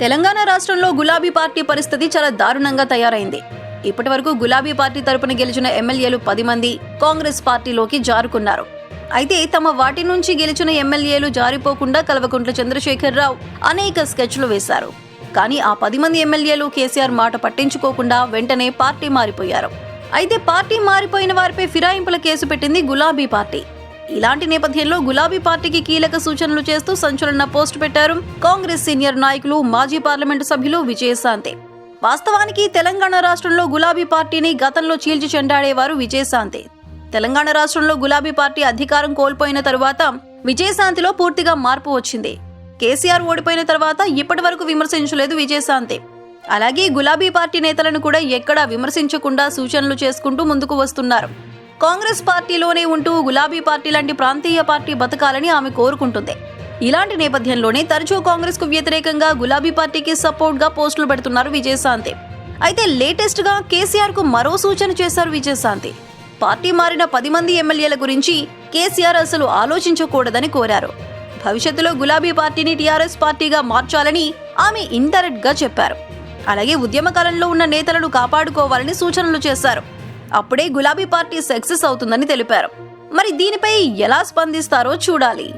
తెలంగాణ రాష్ట్రంలో గులాబీ పార్టీ పరిస్థితి చాలా దారుణంగా తయారైంది. ఇప్పటి వరకు గులాబీ పార్టీ తరపున గెలిచిన ఎమ్మెల్యేలు పది మంది కాంగ్రెస్ పార్టీలోకి జారుకున్నారు. అయితే తమ వాటి నుంచి గెలిచిన ఎమ్మెల్యేలు జారిపోకుండా కల్వకుంట్ల చంద్రశేఖరరావు అనేక స్కెచ్లు వేశారు. కానీ ఆ పది మంది ఎమ్మెల్యేలు కేసీఆర్ మాట పట్టించుకోకుండా వెంటనే పార్టీ మారిపోయారు. అయితే పార్టీ మారిపోయిన వారిపై ఫిరాయింపుల కేసు పెట్టింది గులాబీ పార్టీ. ఇలాంటి నేపథ్యంలో గులాబీ పార్టీకి కీలక సూచనలు చేస్తూ సంచలన పోస్ట్ పెట్టారు కాంగ్రెస్ సీనియర్ నాయకులు మాజీ పార్లమెంటు సభ్యులు విజయశాంతి. వాస్తవానికి తెలంగాణ రాష్ట్రంలో గులాబీ పార్టీని గతంలో చీల్చి చెండాడేవారు విజయశాంతి. తెలంగాణ రాష్ట్రంలో గులాబీ పార్టీ అధికారం కోల్పోయిన తరువాత విజయశాంతిలో పూర్తిగా మార్పు వచ్చింది. కేసీఆర్ ఓడిపోయిన తర్వాత ఇప్పటి వరకు విమర్శించలేదు విజయశాంతి. అలాగే గులాబీ పార్టీ నేతలను కూడా ఎక్కడా విమర్శించకుండా సూచనలు చేసుకుంటూ ముందుకు వస్తున్నారు. కాంగ్రెస్ పార్టీలోనే ఉంటూ గులాబీ పార్టీ లాంటి ప్రాంతీయ పార్టీ బతకాలని ఆమె కోరుకుంటుంది. ఇలాంటి నేపథ్యంలోనే తరచూ కాంగ్రెస్కు వ్యతిరేకంగా గులాబీ పార్టీకి సపోర్ట్గా పోస్టులు పెడుతున్నారు విజయశాంతి. అయితే లేటెస్ట్గా కేసీఆర్కు మరో సూచన చేశారు విజయశాంతి. పార్టీ మారిన పది మంది ఎమ్మెల్యేల గురించి కేసీఆర్ అసలు ఆలోచించకూడదని కోరారు. భవిష్యత్తులో గులాబీ పార్టీని టీఆర్ఎస్ పార్టీగా మార్చాలని ఆమె ఇండైరెక్ట్గా చెప్పారు. అలాగే ఉద్యమ కాలంలో ఉన్న నేతలను కాపాడుకోవాలని సూచనలు చేశారు. అప్పుడే గులాబీ పార్టీ సక్సెస్ అవుతుందని తెలిపారు. మరి దీనిపై ఎలా స్పందిస్తారో చూడాలి.